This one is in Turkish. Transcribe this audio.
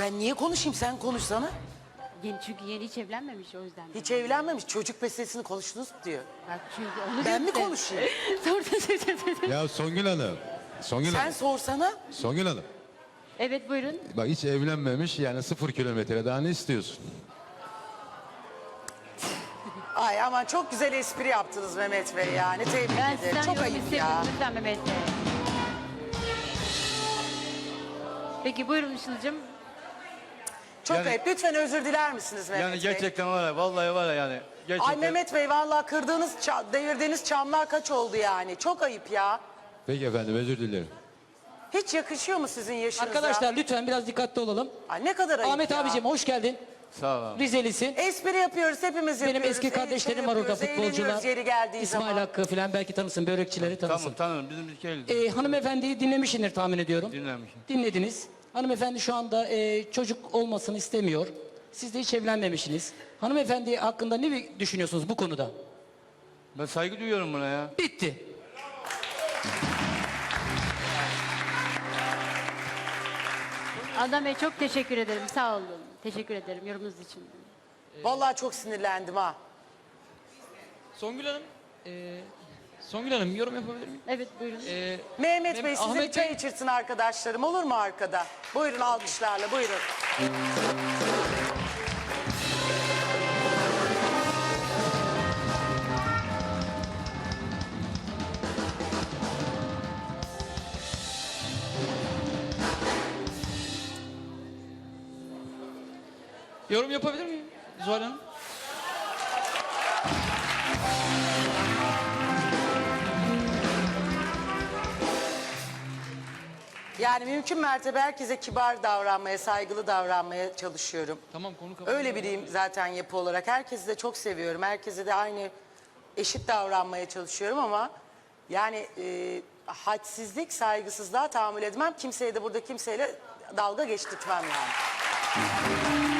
Ben niye konuşayım sen konuşsana. Yeni, çünkü yeni hiç evlenmemiş o yüzden. Hiç evlenmemiş çocuk meselesini konuştunuz mu diyor. Bak çünkü onu Ben mi konuşayım? Sor, sor, sor, sor, sor. Ya Songül Hanım. Songül Sen Hanım. sorsana. Songül Hanım. Evet buyurun. Bak hiç evlenmemiş yani sıfır kilometre daha ne istiyorsun? Ay aman çok güzel espri yaptınız Mehmet Bey yani tebrik Ben ederim. sizden Çok yorum ayıp istemiyorum ya. lütfen Mehmet Bey. Peki buyurun Işıl'cığım. Çok Yani- ayıp. Lütfen özür diler misiniz Mehmet Yani Bey? gerçekten var ya vallahi var ya yani. Gerçekten. Ay Mehmet Bey vallahi kırdığınız, devirdiğiniz çamlar kaç oldu yani? Çok ayıp ya. Peki efendim özür dilerim. Hiç yakışıyor mu sizin yaşınıza? Arkadaşlar lütfen biraz dikkatli olalım. Ay ne kadar ayıp Ahmet ya. abicim hoş geldin. Sağ ol abi. Rizelisin. Espri yapıyoruz hepimiz Benim yapıyoruz. eski eğlence kardeşlerim var orada futbolcular. yeri geldiği İsmail zaman. Hakkı falan belki tanısın, börekçileri tanısın. Tamam tanırım bizim ülkeyle. Ee, hanımefendiyi dinlemişsindir tahmin ediyorum. Dinlemişim. Dinlediniz. Hanımefendi şu anda e, çocuk olmasını istemiyor. Siz de hiç evlenmemişsiniz. Hanımefendi hakkında ne düşünüyorsunuz bu konuda? Ben saygı duyuyorum buna ya. Bitti. Adam Bey çok teşekkür ederim. Sağ olun. Teşekkür ederim yorumunuz için. Vallahi çok sinirlendim ha. Songül Hanım, e, Songül Hanım yorum yapabilir miyim? Evet buyurun. E, Mehmet Bey size Ahmet bir çay Bey- içirsin arkadaşlarım olur mu arkada? Buyurun alkışlarla buyurun. yorum yapabilir miyim Zuhal Hanım? Yani mümkün mertebe herkese kibar davranmaya, saygılı davranmaya çalışıyorum. Tamam konu kapandı. Öyle biriyim zaten yapı olarak. Herkesi de çok seviyorum. Herkese de aynı eşit davranmaya çalışıyorum ama yani e, hadsizlik, saygısızlığa tahammül etmem. Kimseye de burada kimseyle dalga geçtirtmem yani.